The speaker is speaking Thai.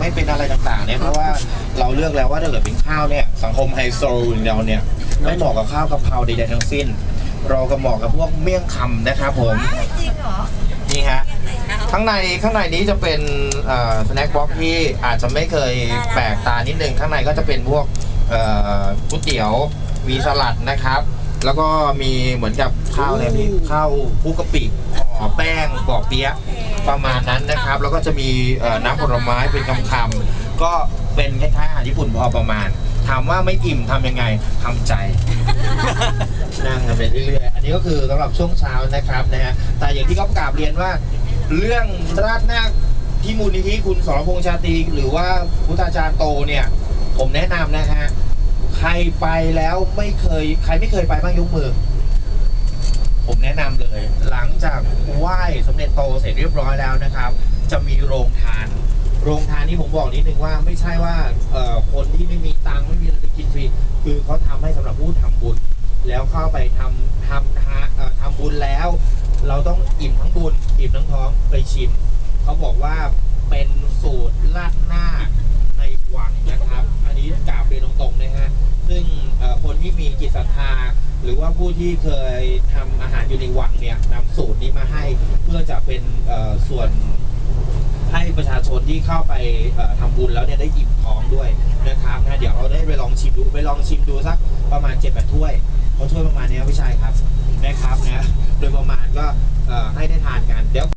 ไม่เป็นอะไรต่างๆเนี่ยเพราะว่าเราเลือกแล้วว่าถ้าเกิดเป็นข้าวเนี่ยสังคมไฮโซอย่างเราเนี่ยไม่เหมาะกับข้าวกะเพราใดๆทั้งสิ้น เราก็เหมาะกับพวกเมี่ยงคำนะครับผมจริงเหรอนี่ฮะข้างในข้างในนี้จะเป็นสแน็คบ็อกที่อาจจะไม่เคยแปลกตานิดนึงข้างในก็จะเป็นพวกก๋วยเตี๋ยวมีสลัดนะครับ แล้วก็มีเหมือนกับข้าวอะไรพี่ข้าวคลุกกะปิห่อแป้งปอกเปี๊ยะ ประมาณนั้นนะครับ แล้วก็จะมีเอ่อน้ำผลไม้เป็นคำๆก็เป็นคล้ายๆอาหารญี่ปุ่นพอประมาณ ถามว่าไม่อิ่มทำยังไงทำใจ นั่งกันไปเรื่อยๆ อันนี้ก็คือสำหรับช่วงเช้านะครับนะฮะ แต่อย่างที่เขากราบเรียนว่า เรื่องราดหน้าที่มูลนิธิคุณสรพงษ์ชาตรีหรือว่าพุทธาจารย์โตเนี่ย ผมแนะนำนะฮะ ใครไปแล้วไม่เคย ใครไม่เคยไปบ้างยกมือ ผมแนะนำ จากไหว้สมเด็จโตเสร็จเรียบร้อยแล้วนะครับ จะมีโรงทาน โรงทานนี่ผมบอกนิดนึงว่าไม่ใช่ว่าคนที่ไม่มีตังค์ไม่มีอะไรจะกินฟรีคือเขาทำให้สำหรับผู้ทำบุญ แล้วเข้าไปทำทำทาทำบุญแล้ว เราต้องอิ่มทั้งบุญอิ่มทั้งท้องไปชิมเขาบอกว่าเป็นสูตรราดหน้าในวังนะครับ อันนี้กราบเรียนตรงๆนะฮะซึ่งคนที่มีจิตศรัทธา หรือว่าผู้ที่เคยทำอาหารอยู่ในวังเนี่ยนำสูตรนี้มาให้เพื่อจะเป็นส่วนให้ประชาชนที่เข้าไปเอ่อทำบุญแล้วเนี่ยได้อิ่มท้องด้วยนะครับนะเดี๋ยวเราได้ไปลองชิมดูไปลองชิมดูสักประมาณ7จ็ดแปดถ้วยเขาถ้วยประมาณเนี้ยพี่ชายครับนะครับนะโดยประมาณก็ให้ได้ทานกันเดี๋ยว